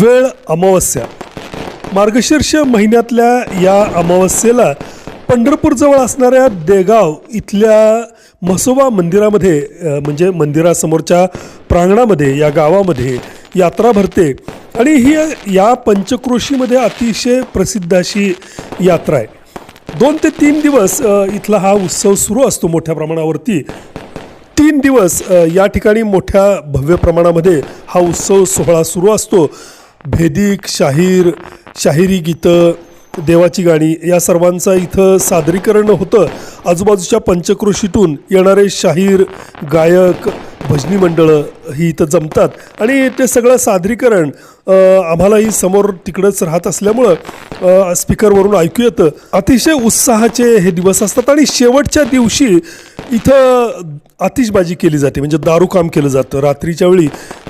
वेळ अमावस्या. मार्गशीर्ष महिन्यातल्या या अमावस्येला पंढरपूरजवळ असणाऱ्या देगाव इथल्या म्हसोबा मंदिरामध्ये म्हणजे मंदिरासमोरच्या प्रांगणामध्ये या गावामध्ये यात्रा भरते. आणि ही या पंचक्रोशीमध्ये अतिशय प्रसिद्ध अशी यात्रा आहे. दोन ते तीन दिवस इथला हा उत्सव सुरू असतो मोठ्या प्रमाणावरती. तीन दिवस या ठिकाणी मोठ्या भव्य प्रमाणामध्ये हा उत्सव सोहळा सुरू असतो. भेदिक शाहीर शाहिरी गीतं देवाची गाणी या सर्वांचं इथं सादरीकरण होतं. आजूबाजूच्या पंचक्रोशीतून येणारे शाहीर गायक भजनी मंडळं ही इथं जमतात. आणि ते सगळं सादरीकरण आम्हालाही समोर तिकडंच राहत असल्यामुळं स्पीकरवरून ऐकू येतं. अतिशय उत्साहाचे हे दिवस असतात आणि शेवटच्या दिवशी इथं आतिषबाजी केली जाते म्हणजे दारूकाम केलं जातं. रात्रीच्या वेळी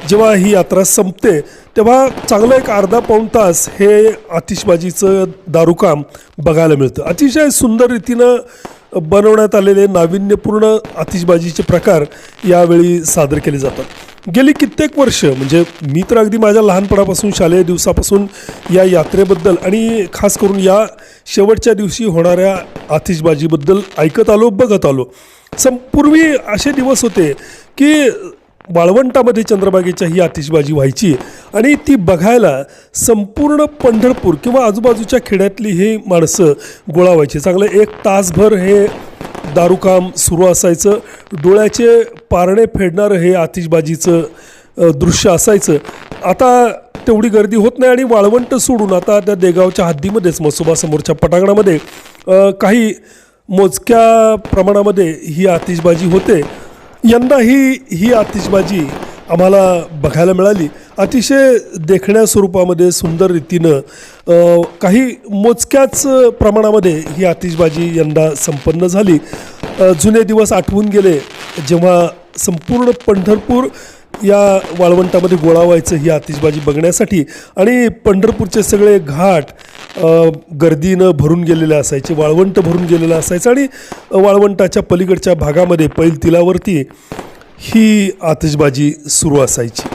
जेव्हा ही यात्रा संपते तेव्हा चांगलं एक अर्धा पाऊण तास हे आतिषबाजीचं दारूकाम बघायला मिळतं. अतिशय सुंदर रीतीनं बनवण्यात आलेले नाविन्यपूर्ण आतिषबाजीचे प्रकार यावेळी सादर केले जातात. गेली कित्येक वर्ष म्हणजे मी तर अगदी माझ्या लहानपणापासून शालेय दिवसापासून या यात्रेबद्दल आणि खास करून या शेवटच्या दिवशी होणाऱ्या आतिषबाजीबद्दल ऐकत आलो बघत आलो. सम पूर्वी असे दिवस होते की वाळवंटामध्ये चंद्रबागेच्या ही आतिषबाजी व्हायची आणि ती बघायला संपूर्ण पंढरपूर किंवा आजूबाजूच्या खेड्यातली ही माणसं गोळा व्हायची. चांगलं एक तासभर हे दारूकाम सुरू असायचं. डोळ्याचे पारणे फेडणारं हे आतिषबाजीचं दृश्य असायचं. आता तेवढी गर्दी होत नाही आणि वाळवंट सोडून आता त्या देगावच्या हद्दीमध्येच मसोबासमोरच्या पटांगणामध्ये काही मोजक्या प्रमाणामध्ये ही आतिषबाजी होते. यंदा ही ही आतिषबाजी आम्हाला बघायला मिळाली. अतिशय देखण्या स्वरूपामध्ये सुंदर रीतीनं काही मोजक्याच प्रमाणामध्ये ही आतिषबाजी यंदा संपन्न झाली. जुने दिवस आठवून गेले जेव्हा संपूर्ण पंढरपूर या वाळवंटामध्ये गोळा व्हायचं ही आतिषबाजी बघण्यासाठी आणि पंढरपूरचे सगळे घाट गर्दीनं भरून गेलेलं असायचे वाळवंट भरून गेलेलं असायचं आणि वाळवंटाच्या पलीकडच्या भागामध्ये पैल तिलावरती ही आतिषबाजी सुरू असायची.